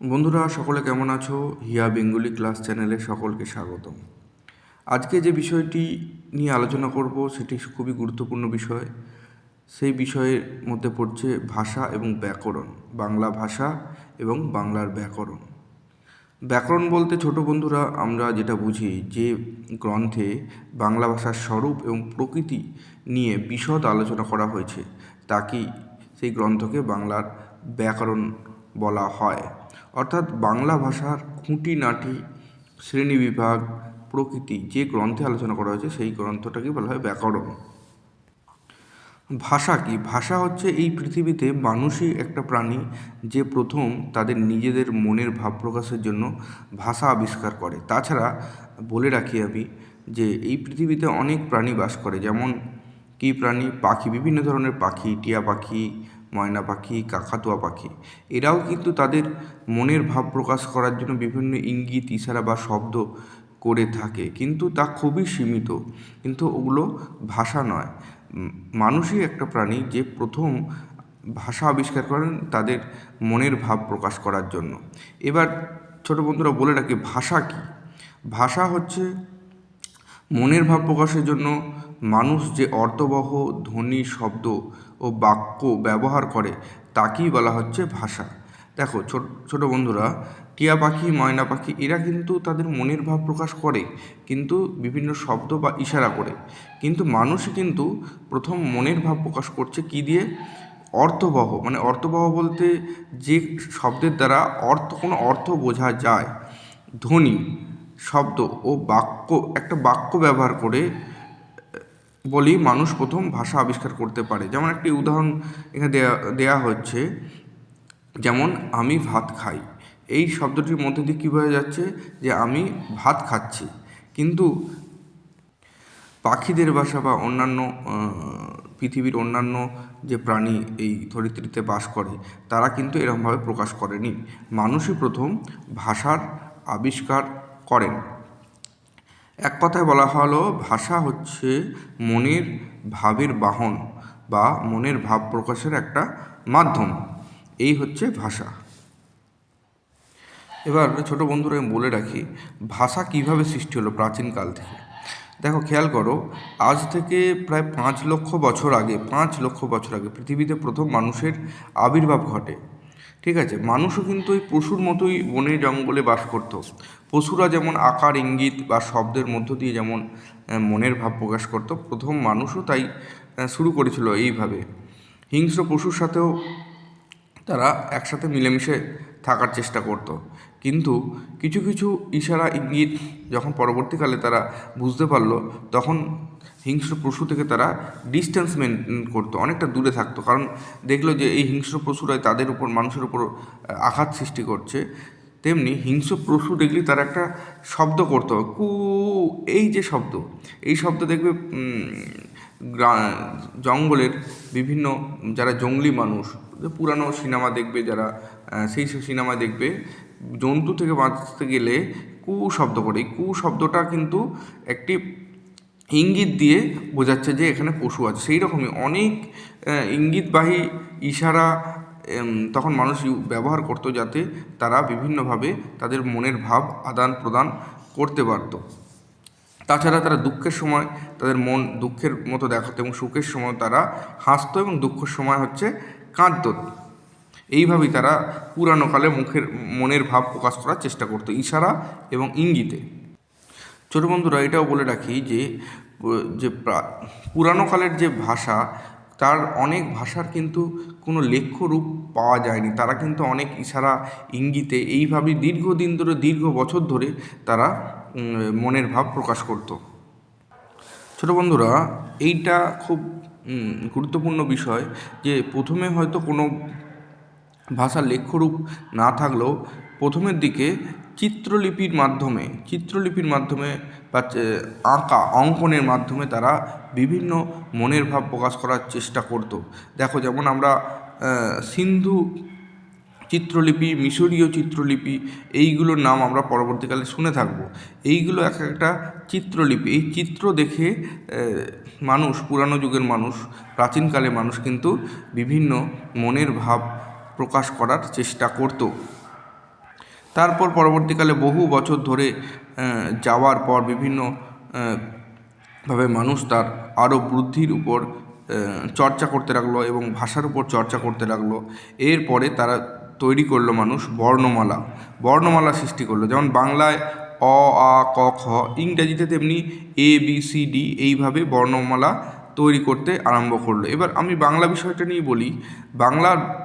বন্ধুরা, সকলে কেমন আছো? হিয়া বেঙ্গলি ক্লাস চ্যানেলে সকলকে স্বাগতম। আজকে যে বিষয়টি নিয়ে আলোচনা করব, সেটি খুবই গুরুত্বপূর্ণ বিষয়। সেই বিষয়ের মধ্যে পড়ছে ভাষা এবং ব্যাকরণ, বাংলা ভাষা এবং বাংলার ব্যাকরণ। ব্যাকরণ বলতে, ছোট বন্ধুরা, আমরা যেটা বুঝি যে গ্রন্থে বাংলা ভাষার স্বরূপ এবং প্রকৃতি নিয়ে বিশদ আলোচনা করা হয়েছে তাকেই সেই গ্রন্থকে বাংলার ব্যাকরণ বলা হয়? অর্থাৎ বাংলা ভাষার খুঁটিনাটি শ্রেণীবিভাগ প্রকৃতি যে গ্রন্থে আলোচনা করা হয়েছে, সেই গ্রন্থটাকে বলা হয় ব্যাকরণ। ভাষা কি? ভাষা হচ্ছে এই পৃথিবীতে মানুষই একটা প্রাণী যে প্রথম তাদের নিজেদের মনের ভাব প্রকাশের জন্য ভাষা আবিষ্কার করে। তাছাড়া বলে রাখি আমি যে এই পৃথিবীতে অনেক প্রাণী বাস করে। যেমন কী প্রাণী? পাখি, বিভিন্ন ধরনের পাখি, টিয়া পাখি ময়না পাখি, কাকাতুয়া পাখি। এরাও কিন্তু তাদের মনের ভাব প্রকাশ করার জন্য বিভিন্ন ইঙ্গিত, ইশারা বা শব্দ করে থাকে। কিন্তু তা খুবই সীমিত। কিন্তু ওগুলো ভাষা নয়। মানুষই একটা প্রাণী যে প্রথম ভাষা আবিষ্কার করেন তাদের মনের ভাব প্রকাশ করার জন্য। এবার ছোট বন্ধুরা বলে রাখি, ভাষা কি? ভাষা হচ্ছে মনের ভাব প্রকাশের জন্য মানুষ যে অর্থবহ, ধ্বনি, শব্দ ও বাক্য ব্যবহার করে, তাকেই বলা হচ্ছে ভাষা। দেখো, ছোট ছোট বন্ধুরা, টিয়া পাখি, ময়না পাখি, এরা কিন্তু তাদের মনের ভাব প্রকাশ করে, কিন্তু বিভিন্ন শব্দ বা ইশারা করে। কিন্তু মানুষই কিন্তু প্রথম মনের ভাব প্রকাশ করছে কি দিয়ে? অর্থবহ মানে অর্থবহ বলতে যে শব্দের দ্বারা অর্থ, কোনো অর্থ বোঝা যায়। ধ্বনি, শব্দ ও বাক্য, একটা বাক্য ব্যবহার করে বলেই মানুষ প্রথম ভাষা আবিষ্কার করতে পারে। যেমন একটি উদাহরণ এখানে দেয়া দেয়া হচ্ছে, যেমন আমি ভাত খাই। এই শব্দটির মধ্যে দিয়ে কী বোঝা যাচ্ছে? যে আমি ভাত খাচ্ছি। কিন্তু পাখিদের বাসা বা অন্যান্য পৃথিবীর অন্যান্য যে প্রাণী এই ধরিত্রীতে বাস করে, তারা কিন্তু এরকমভাবে প্রকাশ করেনি। মানুষই প্রথম ভাষার আবিষ্কার করেন। এক কথায় বলা হলো, ভাষা হচ্ছে মনের ভাবের বাহন বা মনের ভাব প্রকাশের একটা মাধ্যম। এই হচ্ছে ভাষা। এবার ছোট বন্ধুরা আমি বলে রাখি, ভাষা কীভাবে সৃষ্টি হলো প্রাচীনকাল থেকে? দেখো, খেয়াল করো, আজ থেকে প্রায় পাঁচ লক্ষ বছর আগে, পাঁচ লক্ষ বছর আগে পৃথিবীতে প্রথম মানুষের আবির্ভাব ঘটে। ঠিক আছে? মানুষও কিন্তু ওই পশুর মতোই বনে জঙ্গলে বাস করত। পশুরা যেমন আকার, ইঙ্গিত বা শব্দের মধ্য দিয়ে যেমন মনের ভাব প্রকাশ করত, প্রথম মানুষও তাই শুরু করেছিল এইভাবে। হিংস্র পশুর সাথেও তারা একসাথে মিলেমিশে থাকার চেষ্টা করত। কিন্তু কিছু কিছু ইশারা, ইঙ্গিত যখন পরবর্তীকালে তারা বুঝতে পারল, তখন হিংস্র পশু থেকে তারা ডিস্টেন্স মেনটেন করতো, অনেকটা দূরে থাকতো। কারণ দেখল যে এই হিংস্র পশুরাই তাদের উপর, মানুষের উপর আঘাত সৃষ্টি করছে। তেমনি হিংস্র পশু দেখলে তারা একটা শব্দ করতো, কু, এই যে শব্দ। এই শব্দ দেখবে জঙ্গলের বিভিন্ন, যারা জঙ্গলি মানুষ পুরানো সিনেমা দেখবে যারা সেই সব সিনেমা দেখবে জন্তু থেকে বাঁচতে গেলে কু শব্দ করে এই কু শব্দটা কিন্তু একটি ইঙ্গিত দিয়ে বোঝাচ্ছে যে এখানে পশু আছে। সেই রকমই অনেক ইঙ্গিতবাহী ইশারা তখন মানুষ ব্যবহার করতো যাতে তারা বিভিন্নভাবে তাদের মনের ভাব আদান প্রদান করতে পারতো। তাছাড়া তারা দুঃখের সময় তাদের মন দুঃখের মতো দেখাতো এবং সুখের সময় তারা হাসতো এবং দুঃখের সময় হচ্ছে কাঁদতো। এইভাবেই তারা পুরানো কালে মুখের, মনের ভাব প্রকাশ করার চেষ্টা করতো, ইশারা এবং ইঙ্গিতে। ছোটো বন্ধুরা, এটাও বলে রাখি যে যে প্রা- পুরানো কালের যে ভাষা, তার অনেক ভাষার কিন্তু কোনো লেখ্য রূপ পাওয়া যায়নি। তারা কিন্তু অনেক ইশারা, ইঙ্গিতে, এইভাবেই দীর্ঘদিন ধরে, দীর্ঘ বছর ধরে তারা মনের ভাব প্রকাশ করতো। ছোটো বন্ধুরা, এইটা খুব গুরুত্বপূর্ণ বিষয় যে, প্রথমে হয়তো কোনো ভাষার লেখ্যরূপ না থাকলেও প্রথমের দিকে চিত্রলিপির মাধ্যমে চিত্রলিপির মাধ্যমে বা আঁকা, অঙ্কনের মাধ্যমে তারা বিভিন্ন মনের ভাব প্রকাশ করার চেষ্টা করত। দেখো যেমন আমরা সিন্ধু চিত্রলিপি, মিশরীয় চিত্রলিপি এইগুলোর নাম আমরা পরবর্তীকালে শুনে থাকব। এইগুলো এক একটা চিত্রলিপি। এই চিত্র দেখে মানুষ, পুরানো যুগের মানুষ প্রাচীনকালে মানুষ কিন্তু বিভিন্ন মনের ভাব প্রকাশ করার চেষ্টা করতো। তারপর পরবর্তীকালে বহু বছর ধরে যাওয়ার পর বিভিন্ন ভাবে মানুষ তার আরও বৃদ্ধির উপর চর্চা করতে লাগল এবং ভাষার উপর চর্চা করতে লাগল। এরপরে তারা তৈরি করল মানুষ বর্ণমালা। বর্ণমালা সৃষ্টি করল। যেমন বাংলায় অ, আ, ক, খ, ইংরেজিতে তেমনি এ, বি, সি, ডি এইভাবে বর্ণমালা তৈরি করতে আরম্ভ করল। এবার আমি বাংলা বিষয়টা নিয়ে বলি। বাংলার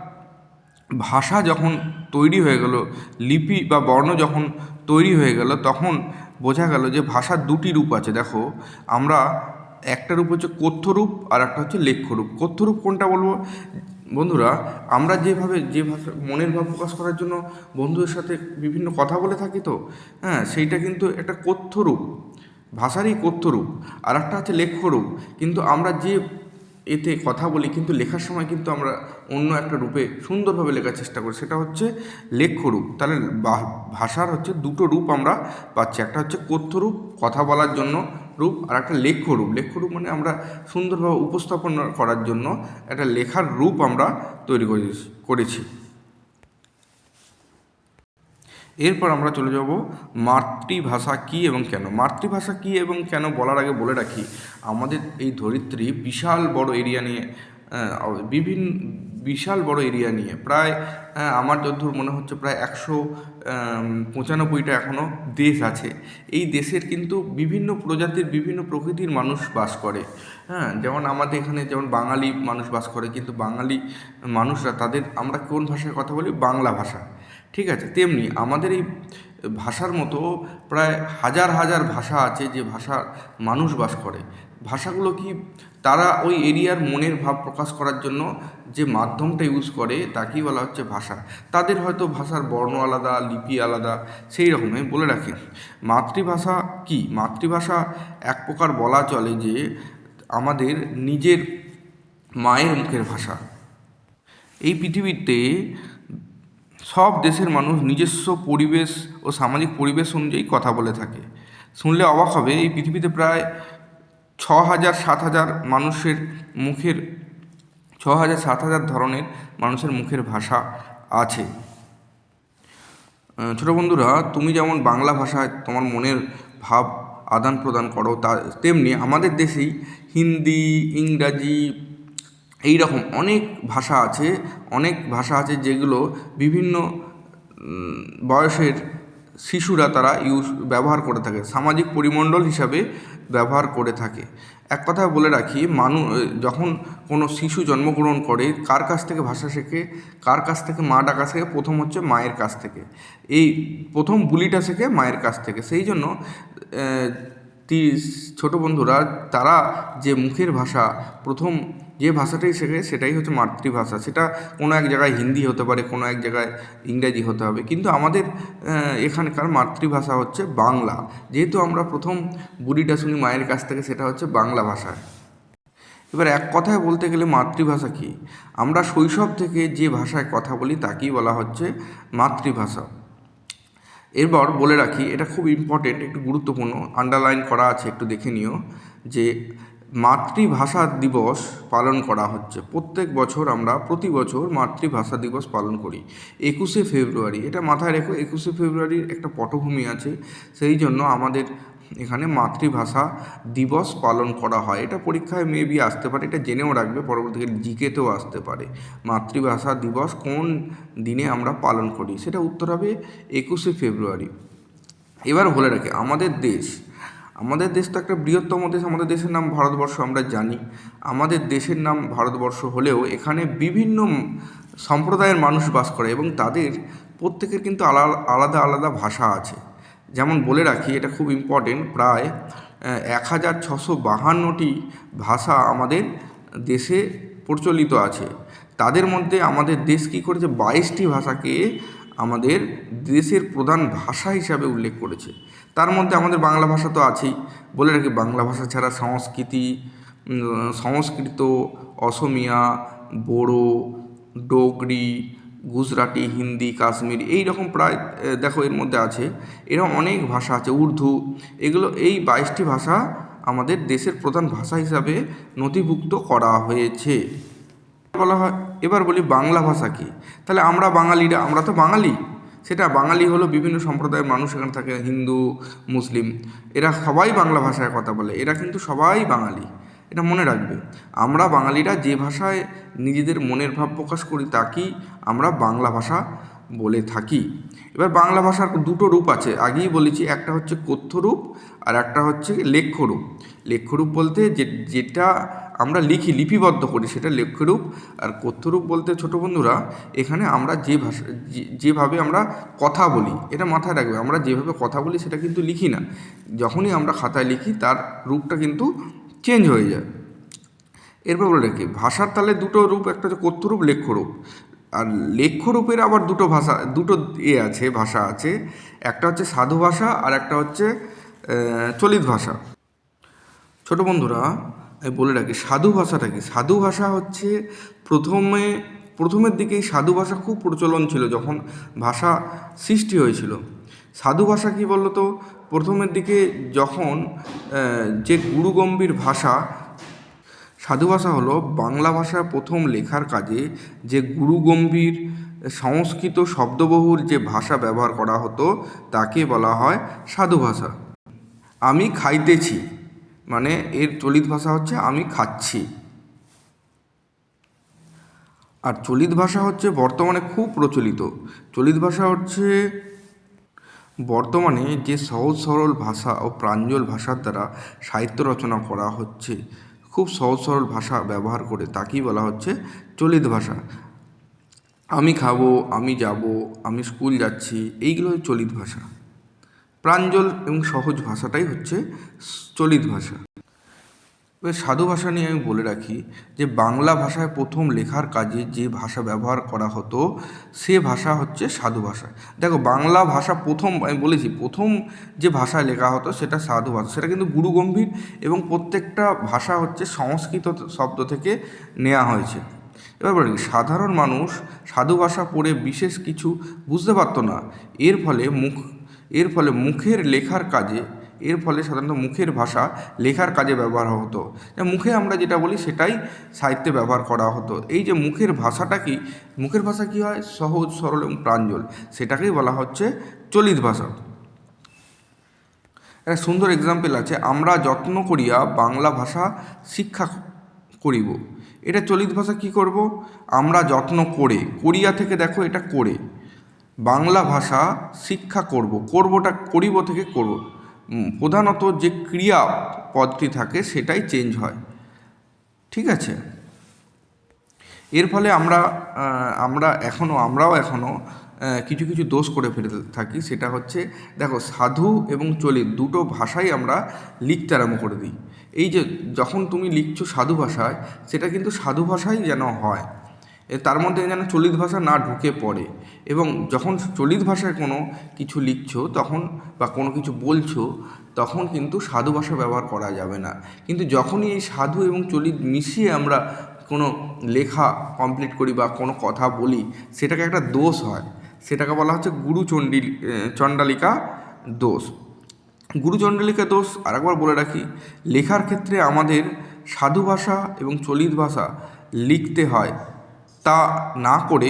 ভাষা যখন তৈরি হয়ে গেল, লিপি বা বর্ণ যখন তৈরি হয়ে গেল, তখন বোঝা গেল যে ভাষার দুটি রূপ আছে। দেখো, আমরা একটা রূপ হচ্ছে কথ্য রূপ আর একটা হচ্ছে লেখ্য রূপ কথ্য রূপ কোনটা বলব? বন্ধুরা, আমরা যেভাবে যে ভাষা মনের ভাব প্রকাশ করার জন্য বন্ধুদের সাথে বিভিন্ন কথা বলে থাকি তো হ্যাঁ সেইটা কিন্তু একটা কথ্য রূপ ভাষারই কথ্য রূপ আর একটা হচ্ছে লেখ্যরূপ। কিন্তু আমরা যে এতে কথা বলি, কিন্তু লেখার সময় কিন্তু আমরা অন্য একটা রূপে সুন্দরভাবে লেখার চেষ্টা করি। সেটা হচ্ছে লেখ্যরূপ। তাহলে ভাষার হচ্ছে দুটো রূপ আমরা পাচ্ছি। একটা হচ্ছে কথ্য রূপ কথা বলার জন্য রূপ, আর একটা লেখ্যরূপ। লেখ্যরূপ লেখ্য রূপ মানে আমরা সুন্দরভাবে উপস্থাপন করার জন্য একটা লেখার রূপ আমরা তৈরি করেছি। এরপর আমরা চলে যাব মাতৃভাষা কী এবং কেন? মাতৃভাষা কী এবং কেন বলার আগে বলে রাখি, আমাদের এই ধরিত্রী বিশাল বড় এরিয়া নিয়ে বিভিন্ন বিশাল বড় এরিয়া নিয়ে প্রায় আমার যতদূর মনে হচ্ছে প্রায় একশো পঁচানব্বইটা এখনও দেশ আছে। এই দেশের কিন্তু বিভিন্ন প্রজাতির, বিভিন্ন প্রকৃতির মানুষ বাস করে। হ্যাঁ যেমন আমাদের এখানে যেমন বাঙালি মানুষ বাস করে, কিন্তু বাঙালি মানুষরা তাদের, আমরা কোন ভাষায় কথা বলি? বাংলা ভাষা। ঠিক আছে, তেমনি আমাদের এই ভাষার মতো প্রায় হাজার হাজার ভাষা আছে যে ভাষার মানুষ বাস করে। ভাষাগুলো কি তারা ওই এরিয়ার মনের ভাব প্রকাশ করার জন্য যে মাধ্যমটা ইউজ করে তাকেই বলা হচ্ছে ভাষা। তাদের হয়তো ভাষার বর্ণ আলাদা, লিপি আলাদা, সেই রকমই বলে রাখি। মাতৃভাষা কি? মাতৃভাষা এক প্রকার বলা চলে যে আমাদের নিজের মায়ের মুখের ভাষা। এই পৃথিবীতে সব দেশের মানুষ নিজস্ব পরিবেশ ও সামাজিক পরিবেশ অনুযায়ী কথা বলে থাকে। শুনলে অবাক হবে, এই পৃথিবীতে প্রায় ছ হাজার সাত হাজার মানুষের মুখের ছ হাজার সাত হাজার ধরনের মানুষের মুখের ভাষা আছে। ছোট বন্ধুরা, তুমি যেমন বাংলা ভাষায় তোমার মনের ভাব আদান প্রদান করো, তা তেমনি আমাদের দেশেই হিন্দি, ইংরাজি এই রকম অনেক ভাষা আছে, অনেক ভাষা আছে যেগুলো বিভিন্ন বয়সের শিশুরা তারা ইউজ ব্যবহার করে থাকে, সামাজিক পরিমণ্ডল হিসাবে ব্যবহার করে থাকে। এক কথা বলে রাখি, মানু যখন কোনো শিশু জন্মগ্রহণ করে, কার কাছ থেকে ভাষা শেখে, কার কাছ থেকে মা ডাকা শেখে, প্রথম হচ্ছে মায়ের কাছ থেকে। এই প্রথম বুলিটা শেখে মায়ের কাছ থেকে। সেই জন্য ছোট বন্ধুরা, তারা যে মুখের ভাষা প্রথম যে ভাষাটাই শেখে সেটাই হচ্ছে মাতৃভাষা। সেটা কোনো এক জায়গায় হিন্দি হতে পারে, কোনো এক জায়গায় ইংরাজি হতে হবে। কিন্তু আমাদের এখানকার মাতৃভাষা হচ্ছে বাংলা। যেহেতু আমরা প্রথম বুড়িটা শুনি মায়ের কাছ থেকে সেটা হচ্ছে বাংলা ভাষায় এবার এক কথায় বলতে গেলে মাতৃভাষা কী? আমরা শৈশব থেকে যে ভাষায় কথা বলি তাকেই বলা হচ্ছে মাতৃভাষা। এরপর বলে রাখি, এটা খুব ইম্পর্টেন্ট একটু গুরুত্বপূর্ণ আন্ডারলাইন করা আছে, একটু দেখে নিও যে মাতৃভাষা দিবস পালন করা হচ্ছে। প্রত্যেক বছর আমরা প্রতি বছর মাতৃভাষা দিবস পালন করি। একুশে ফেব্রুয়ারি, এটা মাথায় রেখো, একুশে ফেব্রুয়ারির একটা পটভূমি আছে। সেই জন্য আমাদের এখানে মাতৃভাষা দিবস পালন করা হয়। এটা পরীক্ষায় মেবি আসতে পারে, এটা জেনেও রাখবে পরবর্তীকালে জিকেতেও আসতে পারে। মাতৃভাষা দিবস কোন দিনে আমরা পালন করি, সেটা উত্তর হবে একুশে ফেব্রুয়ারি। এবার বলে রাখি, আমাদের দেশ আমাদের দেশ তো একটা বৃহত্তম দেশ, আমাদের দেশের নাম ভারতবর্ষ আমরা জানি। আমাদের দেশের নাম ভারতবর্ষ হলেও এখানে বিভিন্ন সম্প্রদায়ের মানুষ বাস করে এবং তাদের প্রত্যেকের কিন্তু আলাদা আলাদা ভাষা আছে। যেমন বলে রাখি, এটা খুব ইম্পর্টেন্ট প্রায় এক হাজার ছশো বাহান্নটি ভাষা আমাদের দেশে প্রচলিত আছে। তাদের মধ্যে আমাদের দেশ কী করেছে? বাইশটি ভাষাকে আমাদের দেশের প্রধান ভাষা হিসাবে উল্লেখ করেছে। তার মধ্যে আমাদের বাংলা ভাষা তো আছেই। বলে রাখি, বাংলা ভাষা ছাড়া সংস্কৃতি সংস্কৃত, অসমিয়া, বড়ো ডোগরি গুজরাটি, হিন্দি, কাশ্মীর এই রকম প্রায় দেখো এর মধ্যে আছে। এরকম অনেক ভাষা আছে, উর্দু। এগুলো, এই বাইশটি ভাষা আমাদের দেশের প্রধান ভাষা হিসাবে নথিভুক্ত করা হয়েছে। বলা হয় এবার বলি বাংলা ভাষা কী? তাহলে আমরা বাঙালিরা আমরা তো বাঙালি। সেটা বাঙালি হলো বিভিন্ন সম্প্রদায়ের মানুষ, এখানে থাকে হিন্দু, মুসলিম। এরা সবাই বাংলা ভাষায় কথা বলে, এরা কিন্তু সবাই বাঙালি। এটা মনে রাখবে। আমরা বাঙালিরা যে ভাষায় নিজেদের মনের ভাব প্রকাশ করি তাকেই আমরা বাংলা ভাষা বলে থাকি। এবার বাংলা ভাষার দুটো রূপ আছে। আগেই বলেছি, একটা হচ্ছে কথ্য রূপ আর একটা হচ্ছে লেখ্যরূপ লেখ্যরূপ বলতে যে, যেটা আমরা লিখি, লিপিবদ্ধ করি, সেটা লেখ্য রূপ। আর কথ্যরূপ বলতে ছোটো বন্ধুরা, এখানে আমরা যে ভাষা যেভাবে আমরা কথা বলি, এটা মাথায় রাখবে। আমরা যেভাবে কথা বলি, সেটা কিন্তু লিখি না। যখনই আমরা খাতায় লিখি, তার রূপটা কিন্তু চেঞ্জ হয়ে যায়। এরপর বলে রাখি, ভাষার তাহলে দুটো রূপ, একটা হচ্ছে কথ্য রূপ, লেখ্য রূপ। আর লেখ্য রূপের আবার দুটো ভাষা, দুটো এ আছে, ভাষা আছে। একটা হচ্ছে সাধু ভাষা আর একটা হচ্ছে চলিত ভাষা। ছোট বন্ধুরা বলে রাখি, সাধু ভাষাটা কি? সাধু ভাষা হচ্ছে প্রথমে, প্রথমের দিকেই সাধু ভাষা খুব প্রচলন ছিল যখন ভাষা সৃষ্টি হয়েছিল। সাধু ভাষা কি বলতো? প্রথমের দিকে যখন যে গুরুগম্ভীর ভাষা সাধু ভাষা হলো বাংলা ভাষা প্রথম লেখার কাজে যে গুরুগম্ভীর সংস্কৃত শব্দবহুল যে ভাষা ব্যবহার করা হতো, তাকে বলা হয় সাধু ভাষা। আমি খাইতেছি মানে এর চলিত ভাষা হচ্ছে আমি খাচ্ছি। আর চলিত ভাষা হচ্ছে বর্তমানে খুব প্রচলিত। চলিত ভাষা হচ্ছে বর্তমানে যে সহজ সরল ভাষা ও প্রাঞ্জল ভাষার দ্বারা সাহিত্য রচনা করা হচ্ছে। খুব সহজ সরল ভাষা ব্যবহার করে তাকেই বলা হচ্ছে চলিত ভাষা। আমি খাব, আমি যাব, আমি স্কুল যাচ্ছি, এইগুলো চলিত ভাষা। প্রাঞ্জল এবং সহজ ভাষাটাই হচ্ছে চলিত ভাষা। এবার সাধু ভাষা নিয়ে আমি বলে রাখি যে বাংলা ভাষায় প্রথম লেখার কাজে যে ভাষা ব্যবহার করা হতো, সে ভাষা হচ্ছে সাধু ভাষা। দেখো, বাংলা ভাষা প্রথম, আমি বলেছি, প্রথম যে ভাষায় লেখা হতো সেটা সাধু ভাষা। সেটা কিন্তু গুরুগম্ভীর এবং প্রত্যেকটা ভাষা হচ্ছে সংস্কৃত শব্দ থেকে নেওয়া হয়েছে। এবার বলি, সাধারণ মানুষ সাধু ভাষা পড়ে বিশেষ কিছু বুঝতে পারতো না। এর ফলে মুখ, এর ফলে মুখের লেখার কাজে এর ফলে সাধারণত মুখের ভাষা লেখার কাজে ব্যবহার হতো। মুখে আমরা যেটা বলি সেটাই সাহিত্যে ব্যবহার করা হতো। এই যে মুখের ভাষাটা কি, মুখের ভাষা কি হয়? সহজ, সরল এবং প্রাঞ্জল। সেটাকেই বলা হচ্ছে চলিত ভাষা। একটা সুন্দর এক্সাম্পল আছে, আমরা যত্ন করিয়া বাংলা ভাষা শিক্ষা করিব। এটা চলিত ভাষা কি করব? আমরা যত্ন করে, করিয়া থেকে দেখো এটা করে। বাংলা ভাষা শিক্ষা করব, করবটা করিব থেকে করব। প্রধানত যে ক্রিয়া পদটি থাকে সেটাই চেঞ্জ হয়। ঠিক আছে? এর ফলে আমরা আমরা এখনও, আমরাও এখনও কিছু কিছু দোষ করে ফেলে থাকি। সেটা হচ্ছে, দেখো, সাধু এবং চলিত দুটো ভাষাই আমরা লিখতে আরম্ভ করে দিই। এই যে, যখন তুমি লিখছো সাধু ভাষায়, সেটা কিন্তু সাধু ভাষাই যেন হয়। তার মধ্যে যেন চলিত ভাষা না ঢুকে পড়ে। এবং যখন চলিত ভাষায় কোনো কিছু লিখছো তখন বা কোনো কিছু বলছো, তখন কিন্তু সাধু ভাষা ব্যবহার করা যাবে না। কিন্তু যখনই এই সাধু এবং চলিত মিশিয়ে আমরা কোনো লেখা কমপ্লিট করি বা কোনো কথা বলি, সেটাকে একটা দোষ হয়। সেটাকে বলা হচ্ছে গুরুচণ্ডী চণ্ডালিকা দোষ। গুরুচণ্ডালিকা দোষ আরেকবার বলে রাখি, লেখার ক্ষেত্রে আমাদের সাধু ভাষা এবং চলিত ভাষা লিখতে হয়। তা না করে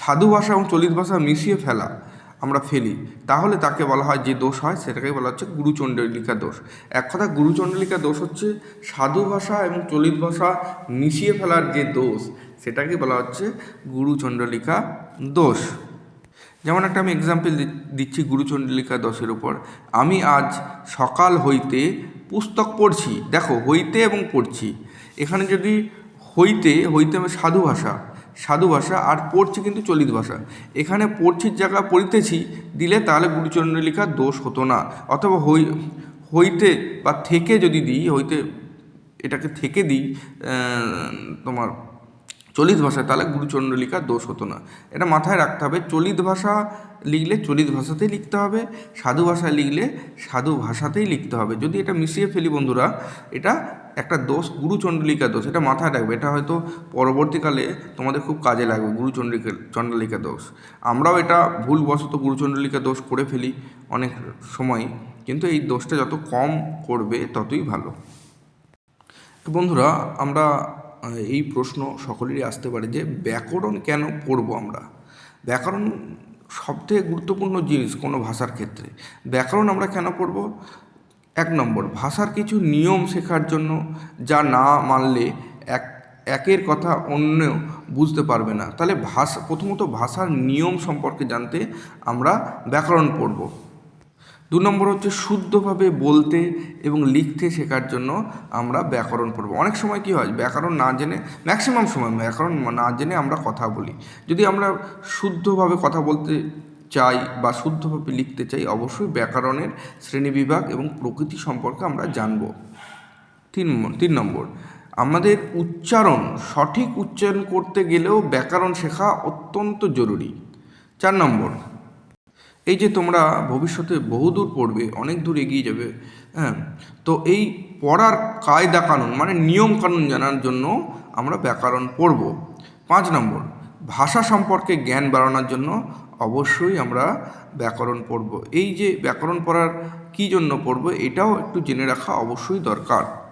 সাধু ভাষা এবং চলিত ভাষা মিশিয়ে ফেলা, আমরা ফেলি। তাহলে তাকে বলা হয় যে দোষ হয় সেটাকে বলা হচ্ছে গুরুচণ্ডলিকা দোষ। এক কথা গুরুচণ্ডলিকা দোষ হচ্ছে সাধু ভাষা এবং চলিত ভাষা মিশিয়ে ফেলার যে দোষ সেটাকে বলা হচ্ছে গুরুচণ্ডলিকা দোষ। যেমন একটা আমি এক্সাম্পল দিচ্ছি গুরুচণ্ডলিকা দোষের উপর। আমি আজ সকাল হইতে পুস্তক পড়ছি। দেখো, হইতে এবং পড়ছি। এখানে যদি হইতে হইতে সাধু ভাষা সাধু ভাষা আর পড়ছি কিন্তু চলিত ভাষা। এখানে পড়ছির জায়গা পড়িতেছি, দিলে তাহলে গুরুচণ্ডলিকার দোষ হতো না। অথবা হই, হইতে বা থেকে যদি দিই, হইতে এটাকে থেকে দিই তোমার চলিত ভাষায়, তাহলে গুরুচণ্ডলিকার দোষ হতো না। এটা মাথায় রাখতে হবে, চলিত ভাষা লিখলে চলিত ভাষাতেই লিখতে হবে, সাধু ভাষায় লিখলে সাধু ভাষাতেই লিখতে হবে। যদি এটা মিশিয়ে ফেলি বন্ধুরা, এটা একটা দোষ গুরুচণ্ডলিকা দোষ, এটা মাথায় রাখবে, এটা হয়তো পরবর্তীকালে তোমাদের খুব কাজে লাগবে গুরুচণ্ডলিকা চণ্ডালিকা দোষ। আমরাও এটা ভুলবশত গুরুচণ্ডলিকা দোষ করে ফেলি অনেক সময়, কিন্তু এই দোষটা যত কম করবে, ততই ভালো। তো বন্ধুরা, আমরা এই প্রশ্ন সকলেরই আসতে পারে যে, ব্যাকরণ কেন পড়ব আমরা? ব্যাকরণ সবথেকে গুরুত্বপূর্ণ জিনিস কোনো ভাষার ক্ষেত্রে। ব্যাকরণ আমরা কেন পড়ব এক নম্বর, ভাষার কিছু নিয়ম শেখার জন্য যা না মানলে এক, একের কথা অন্য বুঝতে পারবে না। তাহলে ভাষা, প্রথমত ভাষার নিয়ম সম্পর্কে জানতে আমরা ব্যাকরণ পড়ব। দু নম্বর হচ্ছে শুদ্ধভাবে বলতে এবং লিখতে শেখার জন্য আমরা ব্যাকরণ পড়ব। অনেক সময় কী হয়, ব্যাকরণ না জেনে ম্যাক্সিমাম সময় ব্যাকরণ না জেনে আমরা কথা বলি। যদি আমরা শুদ্ধভাবে কথা বলতে চাই বা শুদ্ধভাবে লিখতে চাই, অবশ্যই ব্যাকরণের শ্রেণীবিভাগ এবং প্রকৃতি সম্পর্কে আমরা জানব। তিন তিন নম্বর। আমাদের উচ্চারণ, সঠিক উচ্চারণ করতে গেলেও ব্যাকরণ শেখা অত্যন্ত জরুরি। চার নম্বর। এই যে তোমরা ভবিষ্যতে বহুদূর পড়বে, অনেক দূর এগিয়ে যাবে হ্যাঁ তো এই পড়ার কায়দা কানুন মানে নিয়ম কানুন জানার জন্য আমরা ব্যাকরণ পড়ব। পাঁচ নম্বর। ভাষা সম্পর্কে জ্ঞান বাড়ানোর জন্য অবশ্যই আমরা ব্যাকরণ পড়ব। এই যে ব্যাকরণ পড়ার কী জন্য পড়ব, এটাও একটু জেনে রাখা অবশ্যই দরকার।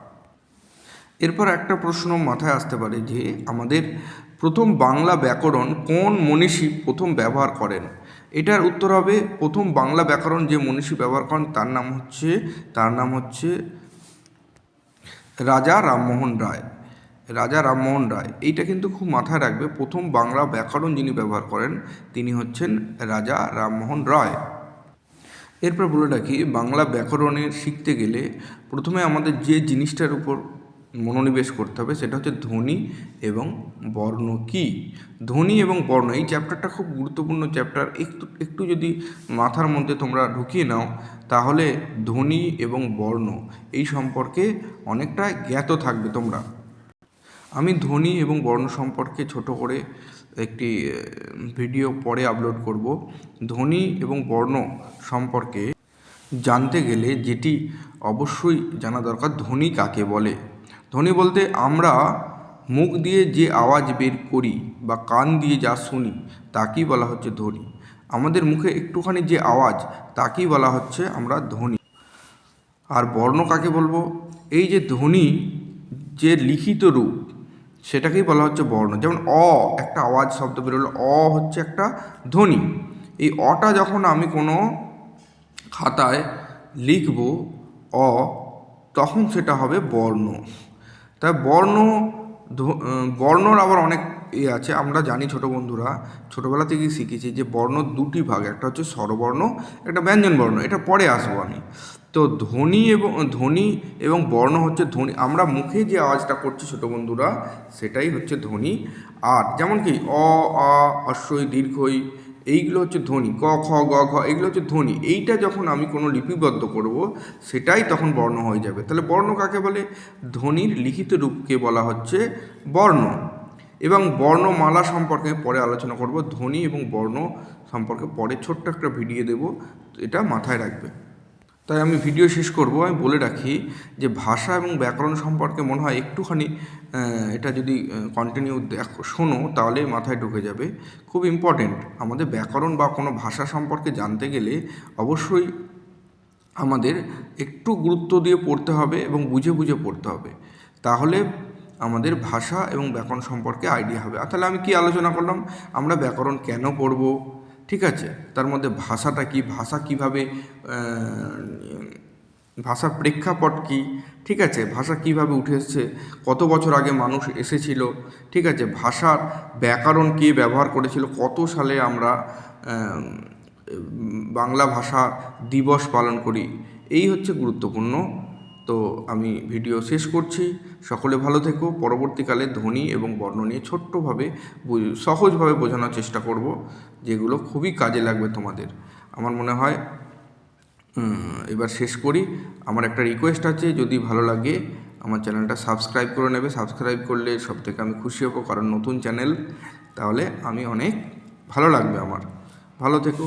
এরপর একটা প্রশ্ন মাথায় আসতে পারে যে, আমাদের প্রথম বাংলা ব্যাকরণ কোন মনীষী প্রথম ব্যবহার করেন? এটার উত্তর হবে, প্রথম বাংলা ব্যাকরণ যে মনীষী ব্যবহার করেন, তার নাম হচ্ছে, তার নাম হচ্ছে রাজা রামমোহন রায়। রাজা রামমোহন রায়। এইটা কিন্তু খুব মাথায় রাখবে। প্রথম বাংলা ব্যাকরণ যিনি ব্যবহার করেন, তিনি হচ্ছেন রাজা রামমোহন রায়। এরপর বলে রাখি, বাংলা ব্যাকরণের শিখতে গেলে প্রথমে আমাদের যে জিনিসটার উপর মনোনিবেশ করতে হবে, সেটা হচ্ছে ধ্বনি এবং বর্ণ কী। ধ্বনি এবং বর্ণ, এই চ্যাপ্টারটা খুব গুরুত্বপূর্ণ চ্যাপ্টার। একটু একটু যদি মাথার মধ্যে তোমরা ঢুকিয়ে নাও, তাহলে ধ্বনি এবং বর্ণ, এই সম্পর্কে অনেকটা জ্ঞাত থাকবে তোমরা। আমি ধ্বনি এবং বর্ণ সম্পর্কে ছোট করে একটি ভিডিও পরে আপলোড করব। ধ্বনি এবং বর্ণ সম্পর্কে জানতে গেলে যেটি অবশ্যই জানা দরকার ধ্বনি কাকে বলে? ধ্বনি বলতে, আমরা মুখ দিয়ে যে আওয়াজ বের করি বা কান দিয়ে যা শুনি, তাকেই বলা হচ্ছে ধ্বনি আমাদের মুখে একটুখানি যে আওয়াজ, তাকেই বলা হচ্ছে আমরা ধ্বনি আর বর্ণ কাকে বলব? এই যে ধ্বনি যে লিখিত রূপ সেটাকেই বলা হচ্ছে বর্ণ। যেমন অ, একটা আওয়াজ শব্দ বেরোলো, অ হচ্ছে একটা ধ্বনি। এই অটা যখন আমি কোনো খাতায় লিখব, অ, তখন সেটা হবে বর্ণ। তাই বর্ণ বর্ণর আবার অনেক ইয়ে আছে, আমরা জানি ছোট বন্ধুরা, ছোটোবেলা থেকেই শিখেছি যে বর্ণ দুটি ভাগ, একটা হচ্ছে স্বরবর্ণ, একটা ব্যঞ্জন বর্ণ এটা পরে আসব আমি। তো ধ্বনি এবং ধ্বনি এবং বর্ণ হচ্ছে ধ্বনি, আমরা মুখে যে আওয়াজটা করছি ছোট বন্ধুরা, সেটাই হচ্ছে ধ্বনি। আর যেমন কি, অ, আ হস্যই দীর্ঘই, এইগুলো হচ্ছে ধ্বনি ক খ, গ, ঘ, এইগুলো হচ্ছে ধ্বনি, এইটা যখন আমি কোনো লিপিবদ্ধ করব, সেটাই তখন বর্ণ হয়ে যাবে। তাহলে বর্ণ কাকে বলে? ধ্বনির লিখিত রূপকে বলা হচ্ছে বর্ণ। এবং বর্ণমালা সম্পর্কে পরে আলোচনা করব, ধ্বনি এবং বর্ণ সম্পর্কে পরে ছোট্ট একটা ভিডিও দেব, এটা মাথায় রাখবে। তাই আমি ভিডিও শেষ করব, আমি বলে রাখি যে ভাষা এবং ব্যাকরণ সম্পর্কে মনে হয় একটুখানি এটা যদি কন্টিনিউ দেখো, শোনো, তাহলে মাথায় ঢুকে যাবে। খুব ইম্পর্টেন্ট আমাদের ব্যাকরণ বা কোনো ভাষা সম্পর্কে জানতে গেলে অবশ্যই আমাদের একটু গুরুত্ব দিয়ে পড়তে হবে এবং বুঝে বুঝে পড়তে হবে। তাহলে আমাদের ভাষা এবং ব্যাকরণ সম্পর্কে আইডিয়া হবে। আর তাহলে আমি কি আলোচনা করলাম? আমরা ব্যাকরণ কেন পড়ব? ঠিক আছে? তার মধ্যে ভাষাটা কি? ভাষা কীভাবে ভাষার প্রেক্ষাপট কি? ঠিক আছে? ভাষা কীভাবে উঠে এসেছে? কত বছর আগে মানুষ এসেছিল? ঠিক আছে? ভাষার ব্যাকরণ কে ব্যবহার করেছিল? কত সালে আমরা বাংলা ভাষা দিবস পালন করি? এই হচ্ছে গুরুত্বপূর্ণ তো আমি ভিডিও শেষ করছি। সকলে ভালো থেকো। পরবর্তীকালে ধ্বনি এবং বর্ণ নিয়ে ছোট্টভাবে সহজভাবে বোঝানোর চেষ্টা করব, যেগুলো খুবই কাজে লাগবে তোমাদের। আমার মনে হয় এবার শেষ করি। আমার একটা রিকোয়েস্ট আছে, যদি ভালো লাগে, আমার চ্যানেলটা সাবস্ক্রাইব করে নেবে। সাবস্ক্রাইব করলে সব থেকে আমি খুশি হব, কারণ নতুন চ্যানেল। তাহলে আমি অনেক ভালো লাগবে আমার। ভালো থেকো।